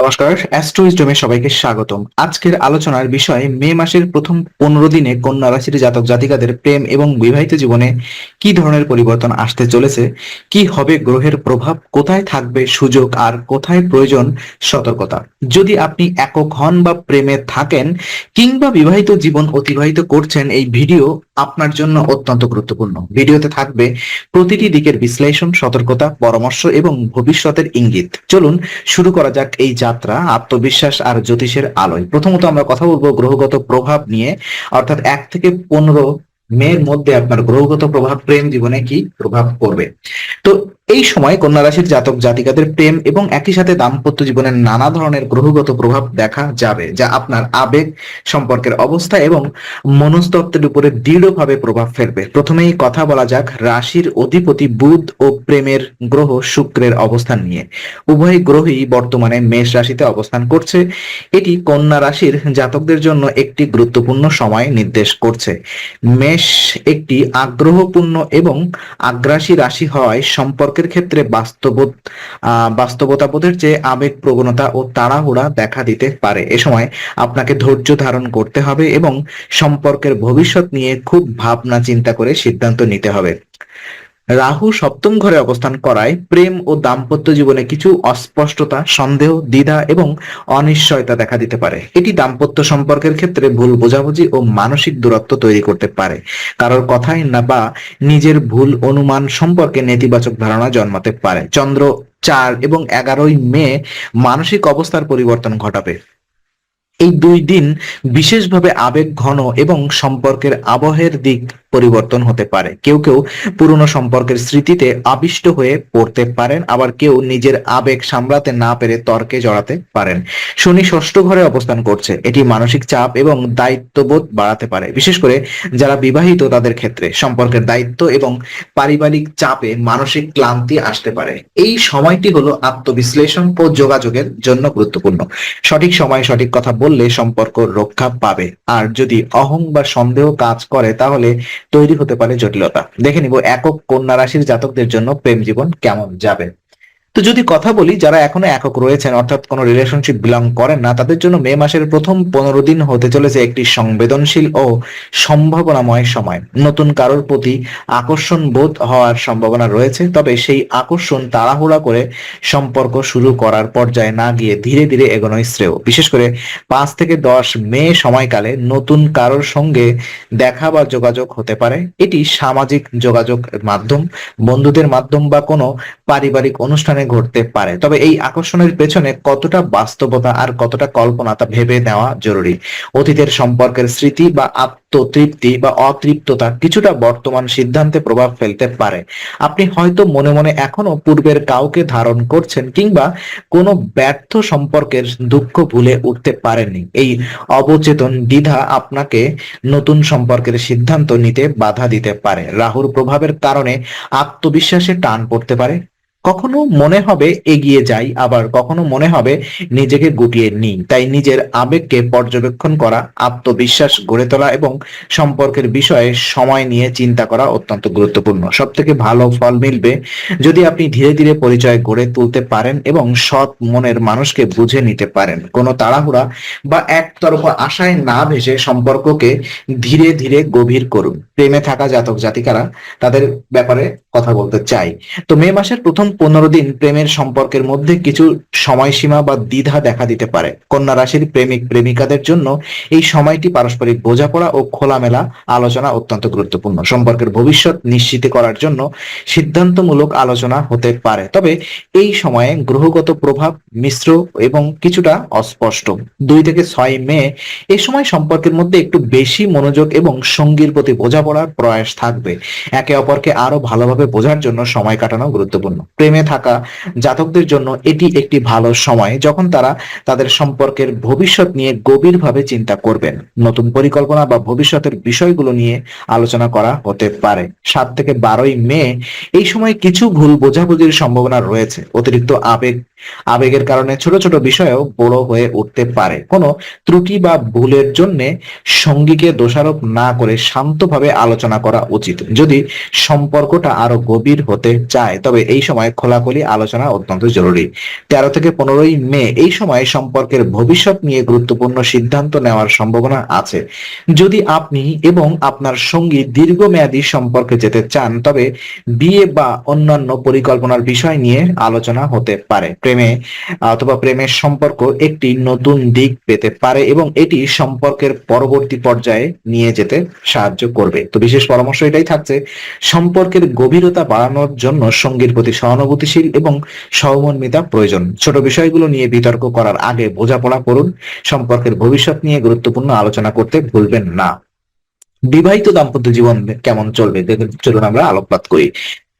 নমস্কার অ্যাস্ট্রোইজডমে সবাইকে স্বাগতম। আজকের আলোচনার বিষয় মে মাসের প্রথম পনেরো দিনে কন্যা রাশির জাতক জাতিকাদের প্রেম এবং বিবাহিত জীবনে কি ধরনের পরিবর্তন আসতে চলেছে, কি হবে গ্রহের প্রভাব, কোথায় থাকবে সুযোগ আর কোথায় প্রয়োজন সতর্কতা। যদি আপনি একক হন বা প্রেমে থাকেন কিংবা বিবাহিত জীবন অতিবাহিত করছেন, এই ভিডিও আপনার জন্য অত্যন্ত গুরুত্বপূর্ণ। ভিডিওতে থাকবে প্রতিটি দিকের বিশ্লেষণ, সতর্কতা, পরামর্শ এবং ভবিষ্যতের ইঙ্গিত। চলুন শুরু করা যাক এই যাত্রা, আত্মবিশ্বাস আর জ্যোতিষের আলোয়। প্রথমত আমরা কথা বলব গ্রহগত প্রভাব নিয়ে। অর্থাৎ এক থেকে পনেরো মেয়ের মধ্যে আপনার গ্রহগত প্রভাব প্রেম জীবনে কি প্রভাব করবে তো এই সময় কন্যা রাশির জাতক জাতিকাদের প্রেম এবং একই সাথে দাম্পত্য জীবনের নানা ধরনের গ্রহগত প্রভাব দেখা যাবে, যা আপনার আবেগ, সম্পর্কের অবস্থা এবং মনস্তত্ত্বের উপরে দৃঢ়ভাবে প্রভাব ফেলবে। প্রথমেই কথা বলা যাক রাশির অধিপতি বুধ ও প্রেমের গ্রহ শুক্রের অবস্থান নিয়ে। উভয় গ্রহই বর্তমানে মেষ রাশিতে অবস্থান করছে। এটি কন্যা রাশির জাতকদের জন্য একটি গুরুত্বপূর্ণ সময় নির্দেশ করছে। মেষ একটি আগ্রহপূর্ণ এবং আগ্রাসী রাশি হওয়ায় সম্পর্কের ক্ষেত্রে বাস্তবোধ আহ, বাস্তবতাবোধের যে আবেগ প্রবণতা ও তাড়াহুড়া দেখা দিতে পারে। এ সময় আপনাকে ধৈর্য ধারণ করতে হবে এবং সম্পর্কের ভবিষ্যৎ নিয়ে খুব ভাবনা চিন্তা করে সিদ্ধান্ত নিতে হবে। রাহু সপ্তম ঘরে অবস্থান করায় প্রেম ও দাম্পত্য জীবনে কিছু অস্পষ্টতা, সন্দেহ, দ্বিধা এবং অনিশ্চয়তা দেখা দিতে পারে। এটি দাম্পত্য সম্পর্কের ক্ষেত্রে ভুল বোঝাবুঝি ও মানসিক দূরত্ব তৈরি করতে পারে। কারোর কথাই না বা নিজের ভুল অনুমান সম্পর্কে নেতিবাচক ধারণা জন্মাতে পারে। চন্দ্র চার এবং এগারোই মে মানসিক অবস্থার পরিবর্তন ঘটাবে। এই দুই দিন বিশেষভাবে আবেগ, ঘন এবং সম্পর্কের আবহের দিক পরিবর্তন হতে পারে। কেউ কেউ পুরনো সম্পর্কের স্মৃতিতে আবিষ্ট হয়ে পড়তে পারেন, আবার কেউ নিজের আবেগ সামলাতে না পেরে তর্কে জড়াতে পারেন। শনি ষষ্ঠ ঘরে অবস্থান করছে। এটি মানসিক চাপ এবং দায়িত্ববোধ বাড়াতে পারে। বিশেষ করে যারা বিবাহিত, তাদের ক্ষেত্রে সম্পর্কের দায়িত্ব এবং পারিবারিক চাপে মানসিক ক্লান্তি আসতে পারে। এই সময়টি হলো আত্মবিশ্লেষণ ও যোগাযোগের জন্য গুরুত্বপূর্ণ। সঠিক সময়ে সঠিক কথা বললে সম্পর্ক রক্ষা পাবে। আর যদি অহং বা সন্দেহ কাজ করে, তাহলে তৈরি হতে পারে জটিলতা। দেখে নিব একক কন্যা রাশির জাতকদের জন্য প্রেম জীবন কেমন যাবে। তো যদি কথা বলি, যারা এখনও একক রয়েছেন, অর্থাৎ কোনো রিলেশনশিপ বিলং করেন না, তাদের জন্য মে মাসের প্রথম পনেরো দিন হতে চলেছে একটি সংবেদনশীল ও সম্ভাবনাময় সময়। নতুন কারোর প্রতি আকর্ষণ বোধ হওয়ার সম্ভাবনা রয়েছে, তবে সেই আকর্ষণ তাড়াহুড়া করে সম্পর্ক শুরু করার পর্যায়ে না গিয়ে ধীরে ধীরে এগোনোই শ্রেয়। বিশেষ করে পাঁচ থেকে দশ মে সময়কালে নতুন কারোর সঙ্গে দেখা বা যোগাযোগ হতে পারে। এটি সামাজিক যোগাযোগ মাধ্যম, বন্ধুদের মাধ্যম বা কোনো পারিবারিক অনুষ্ঠানে ঘটতে পারে। তবে এই আকর্ষণের পেছনে কতটা বাস্তবতা আর কতটা কল্পনা তা ভেবে নেওয়া জরুরি। অতীতের সম্পর্কের স্মৃতি বা আত্মতৃপ্তি বা অতৃপ্ততা কিছুটা বর্তমান সিদ্ধান্তে প্রভাব ফেলতে পারে। আপনি হয়তো মনে মনে এখনও পূর্বের কাউকে ধারণ করছেন কিংবা কোনো ব্যর্থ সম্পর্কের দুঃখ ভুলে উঠতে পারেননি। এই অবচেতন দ্বিধা আপনাকে নতুন সম্পর্কের সিদ্ধান্ত নিতে বাধা দিতে পারে। রাহুর প্রভাবের কারণে আত্মবিশ্বাসে টান পড়তে পারে। কখনো মনে হবে এগিয়ে যাই, আবার কখনো মনে হবে নিজেকে গুটিয়ে নিই। তাই নিজের আবেগকে পর্যবেক্ষণ করা, আত্মবিশ্বাস গড়ে তোলা এবং সম্পর্কের বিষয়ে সময় নিয়ে চিন্তা করা অত্যন্ত গুরুত্বপূর্ণ। সব থেকে ভালো ফল মিলবে যদি আপনি ধীরে ধীরে পরিচয় গড়ে তুলতে পারেন এবং সৎ মনের মানুষকে বুঝে নিতে পারেন। কোনো তাড়াহুড়া বা একতরফা আশায় না ভেসে সম্পর্ককে ধীরে ধীরে গভীর করুন। প্রেমে থাকা জাতক জাতিকারা তাদের ব্যাপারে কথা বলতে চাই তো মে মাসের প্রথম পনেরো দিন প্রেমের সম্পর্কের মধ্যে কিছু সময়সীমা বা দ্বিধা দেখা দিতে পারে। কন্যা রাশির প্রেমিক, প্রেমিকাদের জন্য এই সময়টি পারস্পরিক বোঝাপড়া ও খোলামেলা আলোচনা অত্যন্ত গুরুত্বপূর্ণ। সম্পর্কের ভবিষ্যৎ নিশ্চিত করার জন্য সিদ্ধান্তমূলক আলোচনা হতে পারে। তবে এই সময়ে গ্রহগত প্রভাব মিশ্র এবং কিছুটা অস্পষ্ট। দুই থেকে ছয় মে এই সময় সম্পর্কের মধ্যে একটু বেশি মনোযোগ এবং সঙ্গীর প্রতি বোঝাপড়ার প্রয়াস থাকবে। একে অপরকে আরও ভালোভাবে বোঝার জন্য সময় কাটানো গুরুত্বপূর্ণ। প্রেমে থাকা জাতকদের জন্য এটি একটি ভালো সময় যখন তারা তাদের সম্পর্কের ভবিষ্যৎ নিয়ে গভীরভাবে চিন্তা করবেন। নতুন পরিকল্পনা বা ভবিষ্যতের বিষয়গুলো নিয়ে আলোচনা করা হতে পারে। সাত থেকে বারোই মে এই সময় কিছু ভুল বোঝাবুঝির সম্ভাবনা রয়েছে। অতিরিক্ত আবেগ আবেগের কারণে ছোট ছোট বিষয়েও বড় হয়ে উঠতে পারে। কোনো ত্রুটি বা ভুলের জন্য সঙ্গীকে দোষারোপ না করে শান্তভাবে আলোচনা করা উচিত। যদি সম্পর্কটা আরও গভীর হতে চায়, তবে এই সময় খোলাখুলি আলোচনা অত্যন্ত জরুরি। তেরো থেকে পনেরোই মে, এই সময় সম্পর্কের ভবিষ্যৎ নিয়ে গুরুত্বপূর্ণ সিদ্ধান্ত নেওয়ার সম্ভাবনা আছে। যদি আপনি এবং আপনার সঙ্গী দীর্ঘমেয়াদী সম্পর্কে যেতে চান, তবে বিয়ে বা অন্যান্য পরিকল্পনার বিষয় নিয়ে আলোচনা হতে পারে। প্রেমে অথবা প্রেমের সম্পর্ক একটি নতুন দিক পেতে পারে এবং এটি সম্পর্কের পরবর্তী পর্যায়ে নিয়ে যেতে সাহায্য করবে। তো বিশেষ পরামর্শ এটাই থাকছে, সম্পর্কের গভীরতা বাড়ানোর জন্য সঙ্গীর প্রতি সহানুভূতিশীল এবং সহমর্মিতা প্রয়োজন। ছোট বিষয়গুলো নিয়ে বিতর্ক করার আগে বোঝাপড়া করুন, সম্পর্কের ভবিষ্যৎ নিয়ে গুরুত্বপূর্ণ আলোচনা করতে ভুলবেন না। বিবাহিত দাম্পত্য জীবন কেমন চলবে? চলুন আমরা আলোকপাত করি।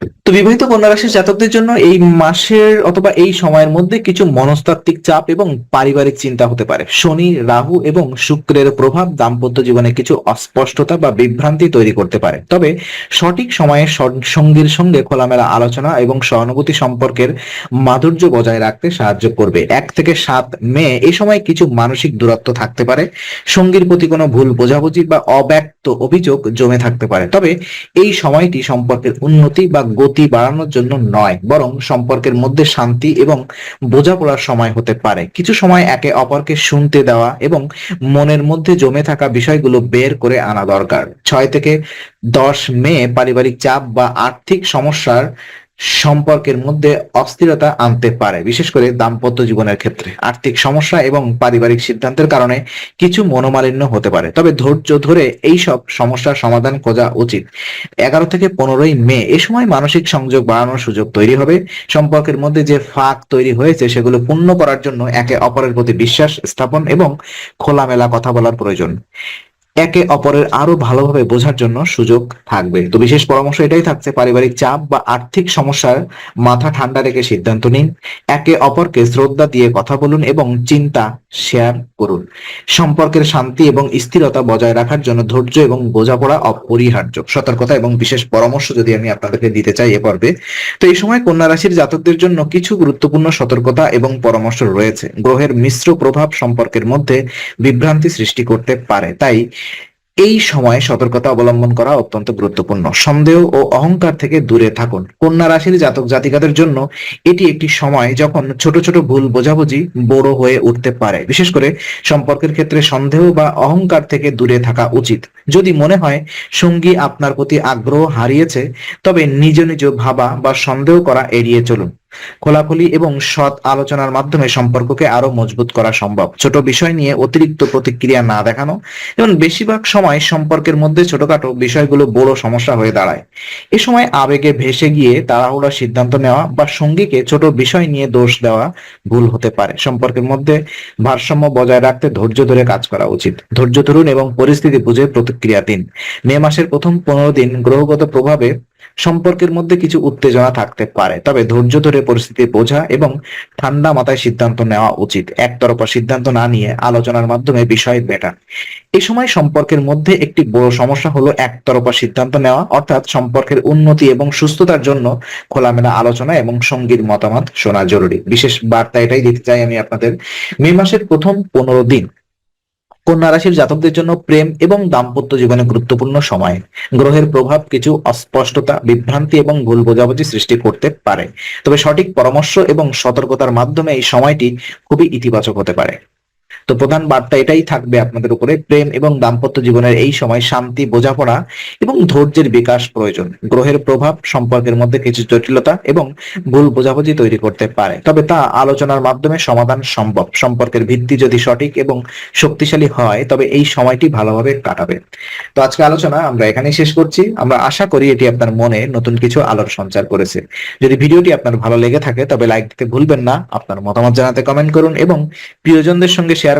তো বিবাহিত কন্যা রাশির জাতকদের জন্য এই মাসের অথবা এই সময়ের মধ্যে কিছু মনস্তাত্ত্বিক চাপ এবং পারিবারিক চিন্তা হতে পারে। শনি, রাহু এবং শুক্রের প্রভাব দাম্পত্য জীবনে কিছু অস্পষ্টতা বা বিভ্রান্তি তৈরি করতে পারে। তবে সঠিক সময়ে সঙ্গীর সঙ্গে খোলামেলা আলোচনা এবং সহানুভূতি সম্পর্কের মাধুর্য বজায় রাখতে সাহায্য করবে। এক থেকে সাত মে এ সময় কিছু মানসিক দূরত্ব থাকতে পারে। সঙ্গীর প্রতি কোনো ভুল বোঝাবুঝি বা অব্যক্ত অভিযোগ জমে থাকতে পারে। তবে এই সময়টি সম্পর্কের উন্নতি বা গতি বাড়ানোর জন্য নয়, বরং সম্পর্কের মধ্যে শান্তি এবং বোঝাপড়ার সময় হতে পারে। কিছু সময় একে অপরকে শুনতে দেওয়া এবং মনের মধ্যে জমে থাকা বিষয়গুলো বের করে আনা দরকার। ছয় থেকে দশ মে পারিবারিক চাপ বা আর্থিক সমস্যার সম্পর্কের মধ্যে অস্থিরতা আনতে পারে, বিশেষ করে দাম্পত্য জীবনের ক্ষেত্রে। আর্থিক সমস্যা এবং পারিবারিক সিদ্ধান্তের কারণে কিছু মনোমালিন্য হতে পারে। তবে ধৈর্য ধরে এই সব সমস্যার সমাধান খোঁজা উচিত। এগারো থেকে পনেরোই মে, এ সময় মানসিক সংযোগ বাড়ানোর সুযোগ তৈরি হবে। সম্পর্কের মধ্যে যে ফাঁক তৈরি হয়েছে, সেগুলো পূর্ণ করার জন্য একে অপরের প্রতি বিশ্বাস স্থাপন এবং খোলামেলা কথা বলার প্রয়োজন। একে অপরের আরও ভালোভাবে বোঝার জন্য সুযোগ থাকবে। তো বিশেষ পরামর্শ এটাই থাকছে, পারিবারিক চাপ বা আর্থিক সমস্যার মাথা ঠান্ডা রেখে সিদ্ধান্ত নিন। একে অপরকে শ্রদ্ধা দিয়ে কথা বলুন এবং চিন্তা শেয়ার করুন। সম্পর্কের শান্তি এবং স্থিরতা বজায় রাখার জন্য ধৈর্য এবং বোঝাপড়া অপরিহার্য। সতর্কতা এবং বিশেষ পরামর্শ যদি আমি আপনাদেরকে দিতে চাই এ পর্বে। তো এই সময় কন্যা রাশির জাতকদের জন্য কিছু গুরুত্বপূর্ণ সতর্কতা এবং পরামর্শ রয়েছে। গ্রহের মিশ্র প্রভাব সম্পর্কের মধ্যে বিভ্রান্তি সৃষ্টি করতে পারে। তাই এই সময় সতর্কতা অবলম্বন করা অত্যন্ত গুরুত্বপূর্ণ। সন্দেহ ও অহংকার থেকে দূরে থাকুন। কন্যা রাশির জাতক জাতিকাদের জন্য এটি একটি সময় যখন ছোট ছোট ভুল বোঝাবুঝি বড় হয়ে উঠতে পারে। বিশেষ করে সম্পর্কের ক্ষেত্রে সন্দেহ বা অহংকার থেকে দূরে থাকা উচিত। যদি মনে হয় সঙ্গী আপনার প্রতি আগ্রহ হারিয়েছে, তবে নিজ নিজ ভাবা বা সন্দেহ করা এড়িয়ে চলুন। খোলাখুলি এবং সৎ আলোচনার মাধ্যমে সম্পর্ককে আরও মজবুত করা সম্ভব। ছোট বিষয় নিয়ে অতিরিক্ত প্রতিক্রিয়া না দেখানো এবং বেশিরভাগ সময় সম্পর্কের মধ্যে ছোটখাটো বিষয়গুলো বড় সমস্যা হয়ে দাঁড়ায়। এ সময় আবেগে ভেসে গিয়ে তাড়াহুড়া সিদ্ধান্ত নেওয়া বা সঙ্গীকে ছোট বিষয় নিয়ে দোষ দেওয়া ভুল হতে পারে। সম্পর্কের মধ্যে ভারসাম্য বজায় রাখতে ধৈর্য ধরে কাজ করা উচিত। ধৈর্য ধরুন এবং পরিস্থিতি বুঝে প্রতিক্রিয়া দিন। মে মাসের প্রথম পনেরো দিন গ্রহগত প্রভাবে সম্পর্কের মধ্যে কিছু উত্তেজনা থাকতে পারে। তবে ধৈর্য ধরে পরিস্থিতি বোঝা এবং ঠান্ডা মাথায় সিদ্ধান্ত নেওয়া উচিত। একতরফা সিদ্ধান্ত না নিয়ে আলোচনার মাধ্যমে বিষয় বেটার এই সময় সম্পর্কের মধ্যে একটি বড় সমস্যা হলো একতরফা সিদ্ধান্ত নেওয়া, অর্থাৎ সম্পর্কের উন্নতি এবং সুস্থতার জন্য খোলামেলা আলোচনা এবং সঙ্গীর মতামত শোনা জরুরি। বিশেষ বার্তা এটাই দিতে চাই আমি আপনাদের। মে মাসের প্রথম পনেরো দিন কন্যা রাশির জাতকদের জন্য প্রেম এবং দাম্পত্য জীবনে গুরুত্বপূর্ণ সময়। গ্রহের প্রভাব কিছু অস্পষ্টতা, বিভ্রান্তি এবং ভুল বোঝাবুঝি সৃষ্টি করতে পারে। তবে সঠিক পরামর্শ এবং সতর্কতার মাধ্যমে এই সময়টি খুবই ইতিবাচক হতে পারে। তো প্রধান বার্তা এটাই থাকবে আপনাদের উপরে, প্রেম এবং দাম্পত্য জীবনের এই সময় শান্তি, বোঝাপড়া এবং ধৈর্যের বিকাশ প্রয়োজন। গ্রহের প্রভাব, সম্পর্কের মধ্যে কিছু জটিলতা এবং ভুল বোঝাবুঝি তৈরি করতে পারে। তবে তা আলোচনার মাধ্যমে সমাধান সম্ভব। সম্পর্কের ভিত্তি যদি সঠিক এবং শক্তিশালী হয়, তবে এই সময়টি ভালোভাবে কাটাবে। তো আজকে আলোচনা আমরা এখানেই শেষ করছি। আমরা আশা করি এটি আপনার মনে নতুন কিছু আলোর সঞ্চার করেছে। যদি ভিডিওটি আপনার ভালো লেগে থাকে, তবে লাইক দিতে ভুলবেন না। আপনার মতামত জানাতে কমেন্ট করুন এবং প্রিয়জনদের সঙ্গে শেয়ার